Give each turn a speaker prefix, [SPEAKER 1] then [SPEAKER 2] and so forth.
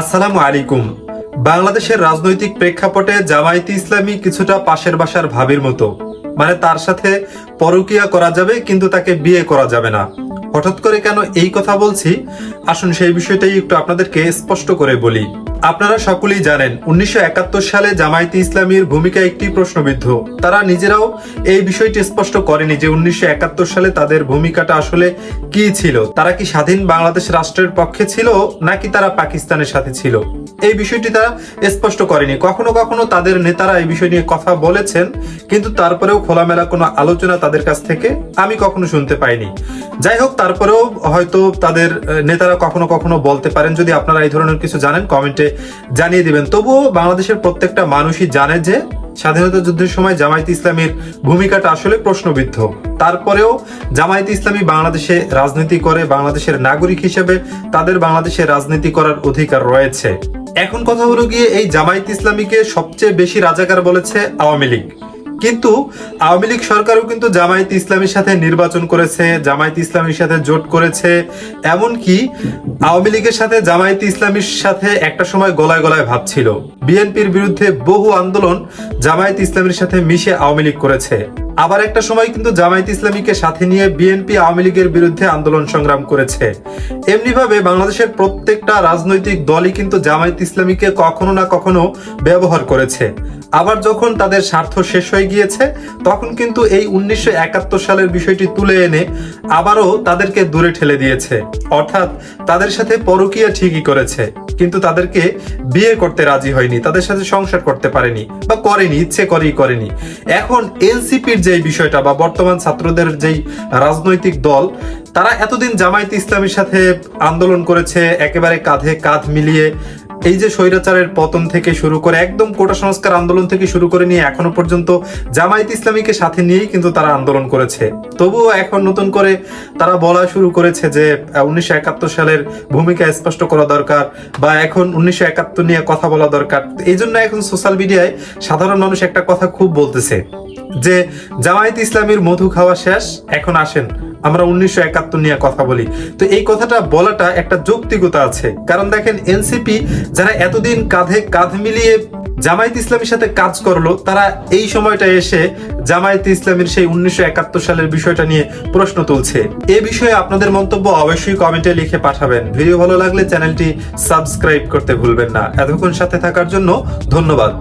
[SPEAKER 1] আসসালামু আলাইকুম। বাংলাদেশের রাজনৈতিক প্রেক্ষাপটে জামায়াতে ইসলামী কিছুটা পাশের বাসার ভাবির মতো। মানে তার সাথে পরকিয়া করা যাবে, কিন্তু তাকে বিয়ে করা যাবে না। হঠাৎ করে কেন এই কথা বলছি? আসুন সেই বিষয়টাই একটু আপনাদেরকে স্পষ্ট করে বলি। আপনারা সকলেই জানেন, উনিশশো একাত্তর সালে জামায়াতে ইসলামীর ভূমিকা একটি প্রশ্নবিদ্ধ। তারা নিজেরাও এই বিষয়টি স্পষ্ট করেনি যে উনিশশো একাত্তর সালে তাদের ভূমিকাটা আসলে কি ছিল। তারা কি স্বাধীন বাংলাদেশ রাষ্ট্রের পক্ষে ছিল, নাকি তারা পাকিস্তানের সাথে ছিল? এই বিষয়টি তারা স্পষ্ট করেনি। কখনো কখনো তাদের নেতারা এই বিষয় নিয়ে কথা বলেছেন, কিন্তু তারপরেও খোলামেলা কোনো আলোচনা তাদের কাছ থেকে আমি কখনো শুনতে পাইনি। যাই হোক, তারপরেও হয়তো তাদের নেতারা কখনো কখনো বলতে পারেন, যদি আপনারা এই ধরনের কিছু জানেন, কমেন্টে জানিয়ে দিবেন। তবুও বাংলাদেশের প্রত্যেকটা মানুষই জানে যে স্বাধীনতা যুদ্ধের সময় জামায়াত ইসলামীর ভূমিকাটা আসলে প্রশ্নবিদ্ধ। তারপরেও জামায়াত ইসলামী বাংলাদেশে রাজনীতি করে, বাংলাদেশের নাগরিক হিসেবে তাদের বাংলাদেশে রাজনীতি করার অধিকার রয়েছে। এখন কথা হলো গিয়ে এই জামায়াত ইসলামীকে সবচেয়ে বেশি রাজাকার বলেছে আওয়ামী লীগ। কিন্তু আওয়ামী লীগ সরকারও কিন্তু জামায়াত ইসলামীর সাথে নির্বাচন করেছে, জামায়াত ইসলামীর সাথে জোট করেছে। এমনকি আওয়ামী লীগের সাথে জামায়াত ইসলামীর সাথে একটা সময় গলায় গলায় ভাবছিল। বিএনপির বিরুদ্ধে বহু আন্দোলন জামায়াত ইসলামীর সাথে মিশে আওয়ামী লীগ করেছে। আবার একটা সময় কিন্তু জামায়াত ইসলামীকে সাথে নিয়ে বিএনপি আওয়ামী লীগের বিরুদ্ধে আন্দোলন সংগ্রাম করেছে। এমনিভাবে বাংলাদেশের প্রত্যেকটা রাজনৈতিক দলই কিন্তু জামায়াত ইসলামীকে কখনো না কখনো ব্যবহার করেছে। আবার যখন তাদের স্বার্থ শেষ হয়ে গিয়েছে, তখন কিন্তু এই উনিশশো একাত্তর সালের বিষয়টি তুলে এনে আবারও তাদেরকে দূরে ঠেলে দিয়েছে। অর্থাৎ তাদের সাথে পরকীয়া ঠিকই করেছে। কিন্তু তাদেরকে বিয়ে করতে রাজি হয়নি, তাদের সাথে সংসার করতে পারেনি বা করেনি, ইচ্ছে করেই করেনি। এখন এনসিপির যে বিষয়টা বা বর্তমান ছাত্রদের যেই রাজনৈতিক দল, তারা এতদিন জামায়াত ইসলামের সাথে আন্দোলন করেছে, একেবারে কাঁধে কাঁধ মিলিয়ে এই যে স্বৈরাচারের পতন থেকে শুরু করে একদম কোটা সংস্কার আন্দোলন থেকে শুরু করে নিয়ে এখনও পর্যন্ত জামায়াত ইসলামীকে সাথে নিয়েই কিন্তু তারা আন্দোলন করেছে। তবুও এখন নতুন করে তারা বলা শুরু করেছে যে উনিশশো একাত্তর সালের ভূমিকা স্পষ্ট করা দরকার বা এখন উনিশশো একাত্তর নিয়ে কথা বলা দরকার। এই জন্য এখন সোশ্যাল মিডিয়ায় সাধারণ মানুষ একটা কথা খুব বলতেছে যে, জামায়াত ইসলামীর মধু খাওয়া শেষ, এখন আসেন। আমরা উনিশশো একাত্তর নিয়ে কথা বলি। তো এই কথাটা বলাটা একটা যৌক্তিকতা আছে। কারণ দেখেন, এনসিপি যারা এতদিন কাঁধে কাঁধ মিলিয়ে জামায়াত ইসলামীর সাথে কাজ করল, তারা এই সময়টা এসে জামায়াত ইসলামীর সেই উনিশশো একাত্তর সালের বিষয়টা নিয়ে প্রশ্ন তুলছে। এ বিষয়ে আপনাদের মন্তব্য অবশ্যই কমেন্টে লিখে পাঠাবেন। ভিডিও ভালো লাগলে চ্যানেলটি সাবস্ক্রাইব করতে ভুলবেন না। এতক্ষণ সাথে থাকার জন্য ধন্যবাদ।